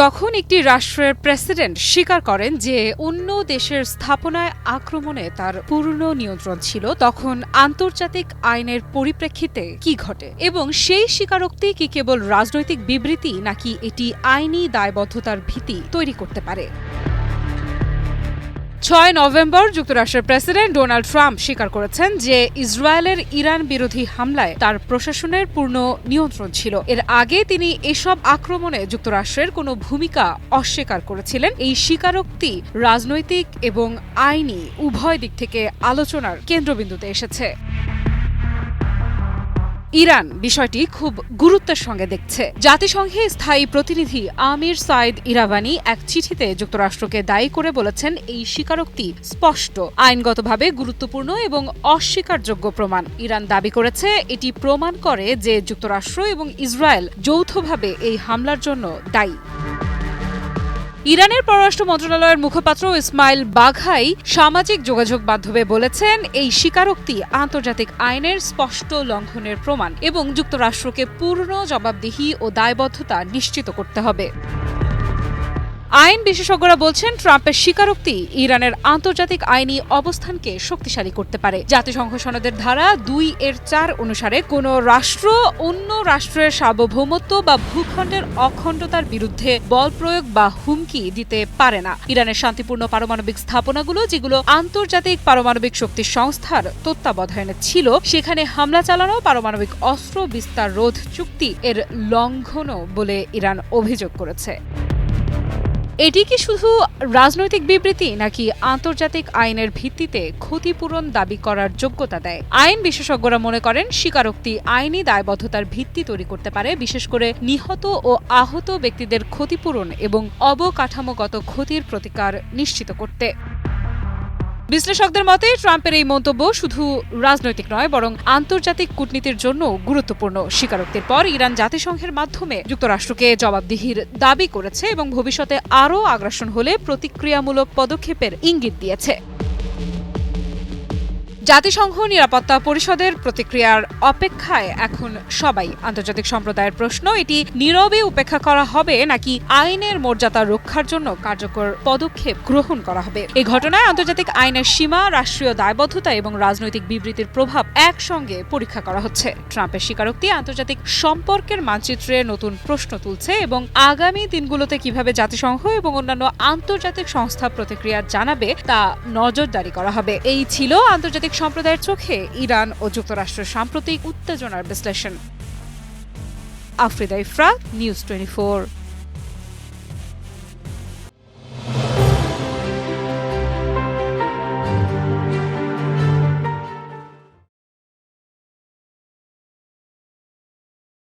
যখন একটি রাষ্ট্রের প্রেসিডেন্ট স্বীকার করেন যে অন্য দেশের স্থাপনায় আক্রমণে তার পূর্ণ নিয়ন্ত্রণ ছিল, তখন আন্তর্জাতিক আইনের পরিপ্রেক্ষিতে কি ঘটে এবং সেই স্বীকারোক্তি কি কেবল রাজনৈতিক বিবৃতি নাকি এটি আইনি দায়বদ্ধতার ভীতি তৈরি করতে পারে? ছয় নভেম্বর যুক্তরাষ্ট্রের প্রেসিডেন্ট ডোনাল্ড ট্রাম্প স্বীকার করেছেন যে ইসরায়েলের ইরান বিরোধী হামলায় তার প্রশাসনের পূর্ণ নিয়ন্ত্রণ ছিল। এর আগে তিনি এসব আক্রমণে যুক্তরাষ্ট্রের কোনো ভূমিকা অস্বীকার করেছিলেন। এই স্বীকারোক্তি রাজনৈতিক এবং আইনি উভয় দিক থেকে আলোচনার কেন্দ্রবিন্দুতে এসেছে। ইরান বিষয়টি খুব গুরুত্বের সঙ্গে দেখছে। জাতিসংঘে স্থায়ী প্রতিনিধি আমির সাইদ ইরাবানি এক চিঠিতে যুক্তরাষ্ট্রকে দায়ী করে বলেছেন, এই স্বীকারোক্তি স্পষ্ট, আইনগতভাবে গুরুত্বপূর্ণ এবং অস্বীকারযোগ্য প্রমাণ। ইরান দাবি করেছে, এটি প্রমাণ করে যে যুক্তরাষ্ট্র এবং ইসরায়েল যৌথভাবে এই হামলার জন্য দায়ী। ইরানের পররাষ্ট্র মন্ত্রণালয়ের মুখপাত্র ইসমাইল বাঘাই সামাজিক যোগাযোগ মাধ্যমে বলেছেন, এই স্বীকারোক্তি আন্তর্জাতিক আইনের স্পষ্ট লঙ্ঘনের প্রমাণ এবং যুক্তরাষ্ট্রকে পূর্ণ জবাবদিহি ও দায়বদ্ধতা নিশ্চিত করতে হবে। আইন বিশেষজ্ঞরা বলছেন, ট্রাম্পের স্বীকারোক্তি ইরানের আন্তর্জাতিক আইনি অবস্থানকে শক্তিশালী করতে পারে। জাতিসংঘ সনদের ধারা দুই এর চার অনুসারে কোনো রাষ্ট্র, অন্য রাষ্ট্রের সার্বভৌমত্ব বা ভূখণ্ডের অখণ্ডতার বিরুদ্ধে বল প্রয়োগ বা হুমকি দিতে পারে না। ইরানের শান্তিপূর্ণ পারমাণবিক স্থাপনাগুলো, যেগুলো আন্তর্জাতিক পারমাণবিক শক্তি সংস্থার তত্ত্বাবধানে ছিল, সেখানে হামলা চালানো, পারমাণবিক অস্ত্র বিস্তার রোধ চুক্তি এর লঙ্ঘনও বলে ইরান অভিযোগ করেছে। এটি কি শুধু রাজনৈতিক বিবৃতি নাকি আন্তর্জাতিক আইনের ভিত্তিতে ক্ষতিপূরণ দাবি করার যোগ্যতা দেয়? আইন বিশেষজ্ঞরা মনে করেন স্বীকারোক্তি আইনি দায়বদ্ধতার ভিত্তি তৈরি করতে পারে, বিশেষ করে নিহত ও আহত ব্যক্তিদের ক্ষতিপূরণ এবং অবকাঠামোগত ক্ষতির প্রতিকার নিশ্চিত করতে। বিশ্লেষকদের মতে, ট্রাম্পের এই মন্তব্য শুধু রাজনৈতিক নয়, বরং আন্তর্জাতিক কূটনীতির জন্য গুরুত্বপূর্ণ স্বীকারোক্তির পর ইরান জাতিসংঘের মাধ্যমে যুক্তরাষ্ট্রকে জবাবদিহির দাবি করেছে এবং ভবিষ্যতে আরও আগ্রাসন হলে প্রতিক্রিয়ামূলক পদক্ষেপের ইঙ্গিত দিয়েছে। জাতিসংঘ নিরাপত্তা পরিষদের প্রতিক্রিয়ার অপেক্ষায় এখন সবাই আন্তর্জাতিক সম্প্রদায়ের প্রশ্ন, এটি নীরবে উপেক্ষা করা হবে নাকি আইনের মর্যাদা রক্ষার জন্য কার্যকর পদক্ষেপ গ্রহণ করা হবে? এই ঘটনায় আন্তর্জাতিক আইনের সীমা, রাষ্ট্রীয় দায়বদ্ধতা এবং রাজনৈতিক বিবৃতির প্রভাব একসঙ্গে পরীক্ষা করা হচ্ছে। ট্রাম্পের স্বীকারোক্তি আন্তর্জাতিক সম্পর্কের মানচিত্রে নতুন প্রশ্ন তুলছে এবং আগামী দিনগুলোতে কীভাবে জাতিসংঘ এবং অন্যান্য আন্তর্জাতিক সংস্থা প্রতিক্রিয়া জানাবে তা নজরদারি করা হবে। এই ছিল আন্তর্জাতিক সম্প্রদায়ের চোখে ইরান ও যুক্তরাষ্ট্রের সাম্প্রতিক উত্তেজনার বিশ্লেষণ। Afrida Ifra news twenty